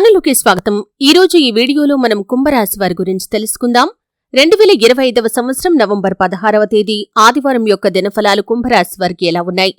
ఛానలుకి స్వాగతం. ఈరోజు ఈ వీడియోలో మనం కుంభరాశి వారి గురించి తెలుసుకుందాం. రెండు వేల ఇరవై ఐదవ సంవత్సరం నవంబర్ పదహారవ తేదీ ఆదివారం యొక్క దినఫలాలు కుంభరాశి వారికి ఎలా ఉన్నాయి?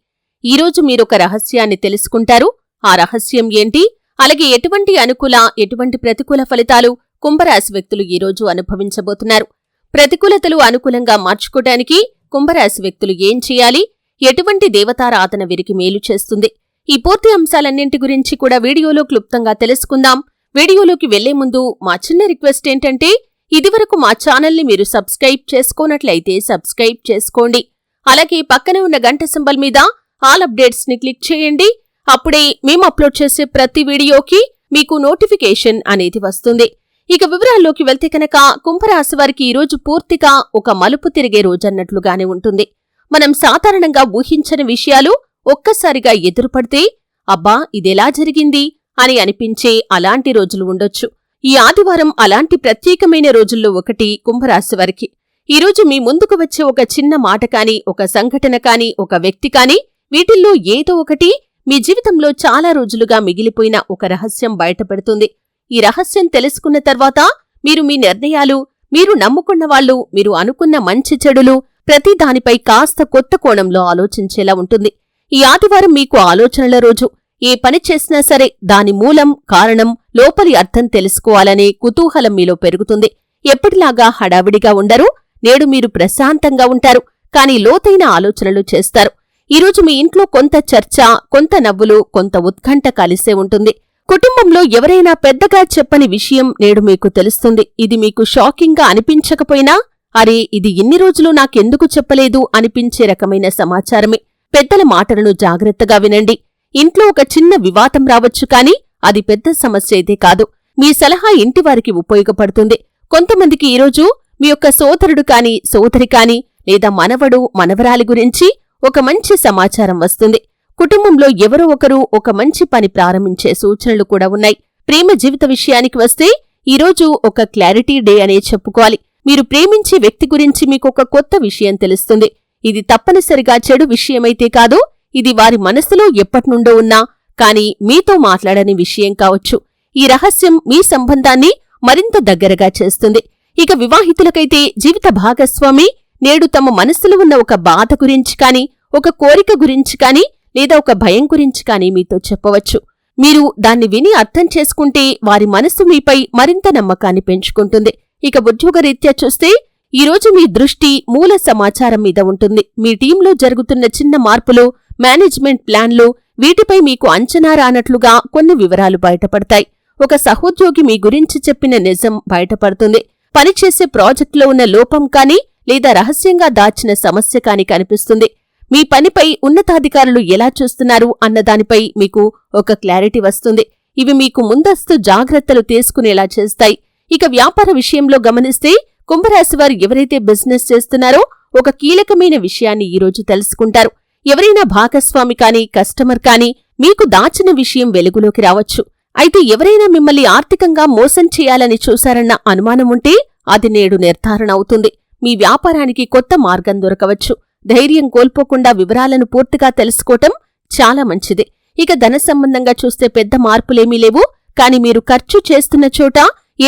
ఈ రోజు మీరొక రహస్యాన్ని తెలుసుకుంటారు. ఆ రహస్యం ఏంటి? అలాగే ఎటువంటి అనుకూల ఎటువంటి ప్రతికూల ఫలితాలు కుంభరాశి వ్యక్తులు ఈ రోజు అనుభవించబోతున్నారు? ప్రతికూలతలు అనుకూలంగా మార్చుకోవడానికి కుంభరాశి వ్యక్తులు ఏం చేయాలి? ఎటువంటి దేవతారాధన వీరికి మేలు చేస్తుంది? ఈ పూర్తి అంశాలన్నింటి గురించి కూడా వీడియోలో క్లుప్తంగా తెలుసుకుందాం. వీడియోలోకి వెళ్ళే ముందు మా చిన్న రిక్వెస్ట్ ఏంటంటే ఇదివరకు మా ఛానల్ని మీరు సబ్స్క్రైబ్ చేసుకోనట్లయితే సబ్స్క్రైబ్ చేసుకోండి. అలాగే పక్కనే ఉన్న గంట సింబల్ మీద ఆల్ అప్డేట్స్ని క్లిక్ చేయండి. అప్పుడే మేము అప్లోడ్ చేసే ప్రతి వీడియోకి మీకు నోటిఫికేషన్ అనేది వస్తుంది. ఇక వివరాల్లోకి వెళ్తే కనుక కుంభరాశి వారికి ఈరోజు పూర్తిగా ఒక మలుపు తిరిగే రోజన్నట్లుగానే ఉంటుంది. మనం సాధారణంగా ఊహించని విషయాలు ఒక్కసారిగా ఎదురుపడితే అబ్బా ఇదెలా జరిగింది? అని అనిపించే అలాంటి రోజులు ఉండొచ్చు. ఈ ఆదివారం అలాంటి ప్రత్యేకమైన రోజుల్లో ఒకటి కుంభరాశి వారికి. ఈరోజు మీ ముందుకు వచ్చే ఒక చిన్న మాట కాని ఒక సంఘటన కాని ఒక వ్యక్తి కాని వీటిల్లో ఏదో ఒకటి మీ జీవితంలో చాలా రోజులుగా మిగిలిపోయిన ఒక రహస్యం బయటపెడుతుంది. ఈ రహస్యం తెలుసుకున్న తర్వాత మీరు మీ నిర్ణయాలు మీరు నమ్ముకున్న వాళ్ళు మీరు అనుకున్న మంచి చెడులు ప్రతి దానిపై కాస్త కొత్త కోణంలో ఆలోచించేలా ఉంటుంది. ఈ ఆదివారం మీకు ఆలోచనల రోజు. ఏ పని చేసినా సరే దాని మూలం కారణం లోపలి అర్థం తెలుసుకోవాలనే కుతూహలం మీలో పెరుగుతుంది. ఎప్పటిలాగా హడావిడిగా ఉండరు నేడు మీరు ప్రశాంతంగా ఉంటారు కాని లోతైన ఆలోచనలు చేస్తారు. ఈరోజు మీ ఇంట్లో కొంత చర్చ కొంత నవ్వులు కొంత ఉత్కంఠ కలిసే ఉంటుంది. కుటుంబంలో ఎవరైనా పెద్దగా చెప్పని విషయం నేడు మీకు తెలుస్తుంది. ఇది మీకు షాకింగ్గా అనిపించకపోయినా అరే ఇది ఇన్ని రోజులు నాకెందుకు చెప్పలేదు అనిపించే రకమైన సమాచారమే. పెద్దల మాటలను జాగ్రత్తగా వినండి. ఇంట్లో ఒక చిన్న వివాదం రావచ్చు కాని అది పెద్ద సమస్య అయితే కాదు. మీ సలహా ఇంటివారికి ఉపయోగపడుతుంది. కొంతమందికి ఈరోజు మీ యొక్క సోదరుడు కాని సోదరి కాని లేదా మనవడు మనవరాలి గురించి ఒక మంచి సమాచారం వస్తుంది. కుటుంబంలో ఎవరో ఒకరు ఒక మంచి పని ప్రారంభించే సూచనలు కూడా ఉన్నాయి. ప్రేమ జీవిత విషయానికి వస్తే ఈరోజు ఒక క్లారిటీ డే అనే చెప్పుకోవాలి. మీరు ప్రేమించే వ్యక్తి గురించి మీకు ఒక కొత్త విషయం తెలుస్తుంది. ఇది తప్పనిసరిగా చెడు విషయమైతే కాదు ఇది వారి మనసులో ఎప్పటినుండో ఉన్నా కాని మీతో మాట్లాడని విషయం కావచ్చు. ఈ రహస్యం మీ సంబంధాన్ని మరింత దగ్గరగా చేస్తుంది. ఇక వివాహితులకైతే జీవిత భాగస్వామి నేడు తమ మనస్సులో ఉన్న ఒక బాధ గురించి కాని ఒక కోరిక గురించి కాని లేదా ఒక భయం గురించి కాని మీతో చెప్పవచ్చు. మీరు దాన్ని విని అర్థం చేసుకుంటే వారి మనస్సు మీపై మరింత నమ్మకాన్ని పెంచుకుంటుంది. ఇక ఉద్యోగరీత్యా చూస్తే ఈరోజు మీ దృష్టి మూల సమాచారం మీద ఉంటుంది. మీ టీంలో జరుగుతున్న చిన్న మార్పులు మేనేజ్మెంట్ ప్లాన్లు వీటిపై మీకు అంచనా రానట్లుగా కొన్ని వివరాలు బయటపడతాయి. ఒక సహోద్యోగి మీ గురించి చెప్పిన నిజం బయటపడుతుంది. పనిచేసే ప్రాజెక్టులో ఉన్న లోపం కానీ లేదా రహస్యంగా దాచిన సమస్య కానీ కనిపిస్తుంది. మీ పనిపై ఉన్నతాధికారులు ఎలా చూస్తున్నారు అన్నదానిపై మీకు ఒక క్లారిటీ వస్తుంది. ఇవి మీకు ముందస్తు జాగ్రత్తలు తీసుకునేలా చేస్తాయి. ఇక వ్యాపార విషయంలో గమనిస్తే కుంభరాశివారు ఎవరైతే బిజినెస్ చేస్తున్నారో ఒక కీలకమైన విషయాన్ని ఈరోజు తెలుసుకుంటారు. ఎవరైనా భాగస్వామి కానీ కస్టమర్ కానీ మీకు దాచిన విషయం వెలుగులోకి రావచ్చు. అయితే ఎవరైనా మిమ్మల్ని ఆర్థికంగా మోసం చేయాలని చూశారన్న అనుమానం ఉంటే అది నేడు నిర్ధారణ అవుతుంది. మీ వ్యాపారానికి కొత్త మార్గం దొరకవచ్చు. ధైర్యం కోల్పోకుండా వివరాలను పూర్తిగా తెలుసుకోవటం చాలా మంచిది. ఇక ధన సంబంధంగా చూస్తే పెద్ద మార్పులేమీ లేవు. కాని మీరు ఖర్చు చేస్తున్న చోట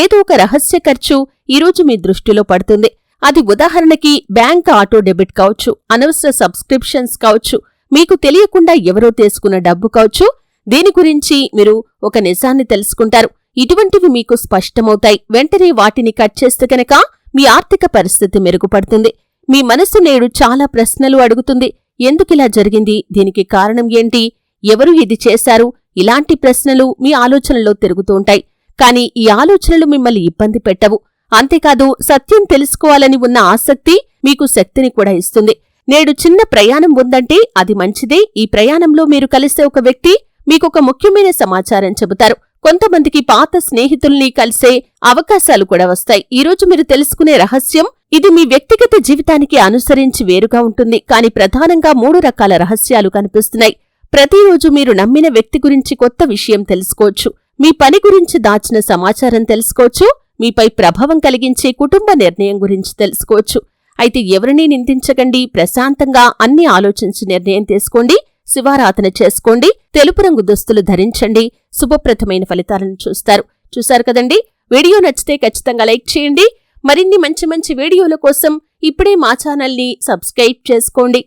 ఏదో ఒక రహస్య ఖర్చు ఈరోజు మీ దృష్టిలో పడుతుంది. అది ఉదాహరణకి బ్యాంక్ ఆటో డెబిట్ కావచ్చు అనవసర సబ్స్క్రిప్షన్స్ కావచ్చు మీకు తెలియకుండా ఎవరో తీసుకున్న డబ్బు కావచ్చు దీని గురించి మీరు ఒక నిజాన్ని తెలుసుకుంటారు. ఇటువంటివి మీకు స్పష్టమవుతాయి. వెంటనే వాటిని కట్ చేస్తే కనుక మీ ఆర్థిక పరిస్థితి మెరుగుపడుతుంది. మీ మనసు నేడు చాలా ప్రశ్నలు అడుగుతుంది. ఎందుకిలా జరిగింది? దీనికి కారణం ఏంటి? ఎవరు ఇది చేశారు? ఇలాంటి ప్రశ్నలు మీ ఆలోచనలో తిరుగుతూ ఉంటాయి. కాని ఈ ఆలోచనలు మిమ్మల్ని ఇబ్బంది పెట్టవు. అంతేకాదు సత్యం తెలుసుకోవాలని ఉన్న ఆసక్తి మీకు శక్తిని కూడా ఇస్తుంది. నేడు చిన్న ప్రయాణం ఉందంటే అది మంచిదే. ఈ ప్రయాణంలో మీరు కలిసే ఒక వ్యక్తి మీకొక ముఖ్యమైన సమాచారం చెబుతారు. కొంతమందికి పాత స్నేహితుల్ని కలిసే అవకాశాలు కూడా వస్తాయి. ఈరోజు మీరు తెలుసుకునే రహస్యం ఇది మీ వ్యక్తిగత జీవితానికి అనుసరించి వేరుగా ఉంటుంది. కానీ ప్రధానంగా మూడు రకాల రహస్యాలు కనిపిస్తున్నాయి. ప్రతిరోజు మీరు నమ్మిన వ్యక్తి గురించి కొత్త విషయం తెలుసుకోవచ్చు. మీ పని గురించి దాచిన సమాచారం తెలుసుకోవచ్చు మీపై ప్రభావం కలిగించే కుటుంబ నిర్ణయం గురించి తెలుసుకోవచ్చు. అయితే ఎవరినీ నిందించకండి ప్రశాంతంగా అన్ని ఆలోచించి నిర్ణయం తీసుకోండి శివారాధన చేసుకోండి తెలుపు రంగు దుస్తులు ధరించండి శుభప్రదమైన ఫలితాలను చూస్తారు. చూశారు కదండి? వీడియో నచ్చితే ఖచ్చితంగా లైక్ చేయండి. మరిన్ని మంచి మంచి వీడియోల కోసం ఇప్పుడే మా ఛానల్ని సబ్స్క్రైబ్ చేసుకోండి.